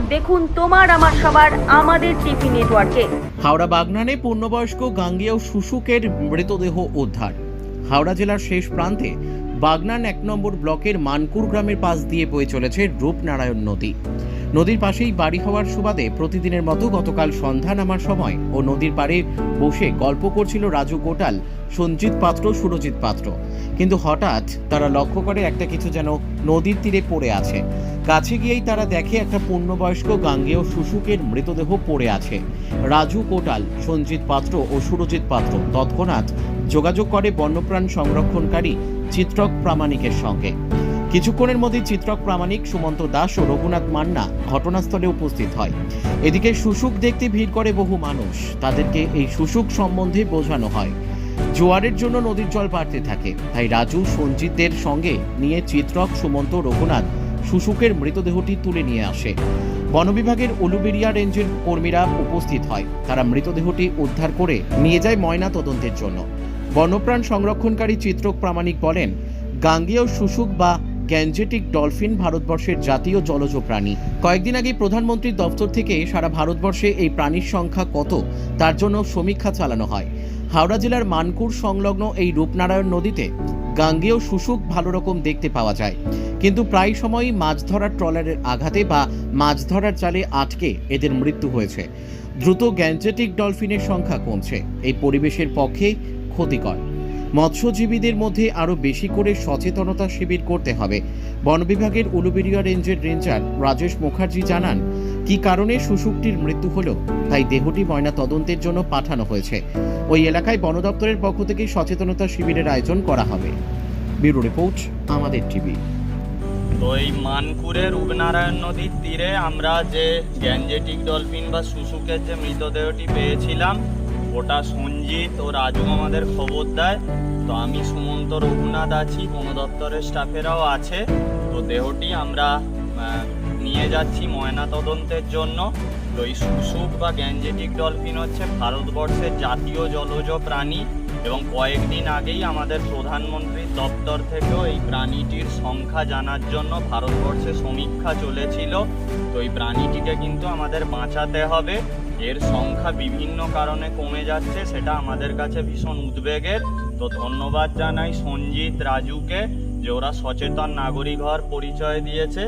দেখুন তোমার, আমার, সবার, আমাদের টিভি নেটওয়ার্কে হাওড়া বাগনানে পূর্ণবয়স্ক গাঙ্গেয় শুশুকের মৃতদেহ উদ্ধার। হাওড়া জেলার শেষ প্রান্তে বাগনান এক নম্বর ব্লকের মানকুর গ্রামের পাশ দিয়ে বয়ে চলেছে রূপনারায়ণ নদী। নদীর পাশেই বাড়ি হওয়ার সুবাদে প্রতিদিনের মতো গতকাল সন্ধ্যা নামার সময় ও নদীর পাড়ে বসে গল্প করছিল রাজু গোটাল সঞ্জিত পাত্র, সুরজিৎ পাত্র। কিন্তু হঠাৎ তারা লক্ষ্য করে একটা কিছু যেন নদীর তীরে পড়ে আছে। কাছে গিয়েই তারা দেখে একটা পূর্ণবয়স্ক গাঙ্গেয় শুশুকের মৃতদেহ পড়ে আছে। রাজু কোটাল, সঞ্জিত পাত্র ও সুরজিৎ পাত্র তৎক্ষণাৎ যোগাযোগ করে বন্যপ্রাণ সংরক্ষণকারী চিত্রক প্রামাণিকের সঙ্গে। কিছুক্ষণের মধ্যে চিত্রক প্রামাণিক সুমন্ত দাস ও রঘুনাথ মান্না ঘটনাস্থলে উপস্থিত হয়। এদিকে শুশুক দেখতে ভিড় করে বহু মানুষ। তাদেরকে এই শুশুক সম্বন্ধে বোঝানো হয়। জোয়ারের জন্য নদীর জল বাড়তে থাকে। তাই রাজু সঞ্জিতদের সঙ্গে নিয়ে চিত্রক সুমন্ত রঘুনাথ শুশুকের মৃতদেহটি তুলে নিয়ে আসে। বন বিভাগের উলুবেরিয়া রেঞ্জের কর্মীরা উপস্থিত হয়। তারা মৃতদেহটি উদ্ধার করে নিয়ে যায় ময়না তদন্তের জন্য। বন্যপ্রাণ সংরক্ষণকারী চিত্রক প্রামাণিক বলেন, গাঙ্গেয় শুশুক বা গ্যাঞ্জেটিক ডলফিন ভারতবর্ষের জাতীয় জলজ প্রাণী। কয়েকদিন আগে প্রধানমন্ত্রীর দপ্তর থেকে সারা ভারতবর্ষে এই প্রাণীর সংখ্যা কত, তার জন্য সমীক্ষা চালানো হয়। হাওড়া জেলার মানকুর সংলগ্ন এই রূপনারায়ণ নদীতে গাঙ্গেয় শুশুক ভালো রকম দেখতে পাওয়া যায়। কিন্তু প্রায় সময়ই মাছ ধরার ট্রলারের আঘাতে বা মাছ ধরার জালে আটকে এদের মৃত্যু হয়েছে। দ্রুত গ্যাঞ্জেটিক ডলফিনের সংখ্যা কমছে। এই পরিবেশের পক্ষে ক্ষতিকর। মৎস্যজীবীদের মধ্যে আরও বেশি করে সচেতনতা শিবির করতে হবে। বন বিভাগের উলুবেরিয়া রেঞ্জের রেঞ্জার রাজেশ মুখার্জি জানান, কী কারণে শুশুকটির মৃত্যু হলো? তাই দেহটি ময়না তদন্তের জন্য পাঠানো হয়েছে। ওই এলাকায় বন দপ্তরের পক্ষ থেকে সচেতনতা শিবিরের আয়োজন করা হবে। ব্যুরো রিপোর্ট, আমাদের টিভি। তো এই মানকুরের রূপনারায়ণ নদীর তীরে আমরা যে গ্যাঞ্জেটিক ডলফিন বা শুশুকের যে মৃতদেহটি পেয়েছিলাম, ওটা সঞ্জিত ও রাজু আমাদের খবর দেয়। তো আমি সুমন্ত রঘুনাথ আছি, বন দপ্তরের স্টাফেরাও আছে। তো দেহটি আমরা নিয়ে যাচ্ছি ময়না তদন্তের জন্য। তো এই শুশুক বা গ্যাঞ্জেটিক ডলফিন হচ্ছে ভারতবর্ষের জাতীয় জলজ প্রাণী এবং কয়েকদিন আগেই আমাদের প্রধানমন্ত্রীর দপ্তর থেকেও এই প্রাণীটির সংখ্যা জানার জন্য ভারতবর্ষে সমীক্ষা চলেছিল। তো এই প্রাণীটিকে কিন্তু আমাদের বাঁচাতে হবে। এর সংখ্যা বিভিন্ন কারণে কমে যাচ্ছে, সেটা আমাদের কাছে ভীষণ উদ্বেগের। তো ধন্যবাদ জানাই সঞ্জিত রাজুকে যে ওরা সচেতন নাগরিক হওয়ার পরিচয় দিয়েছে।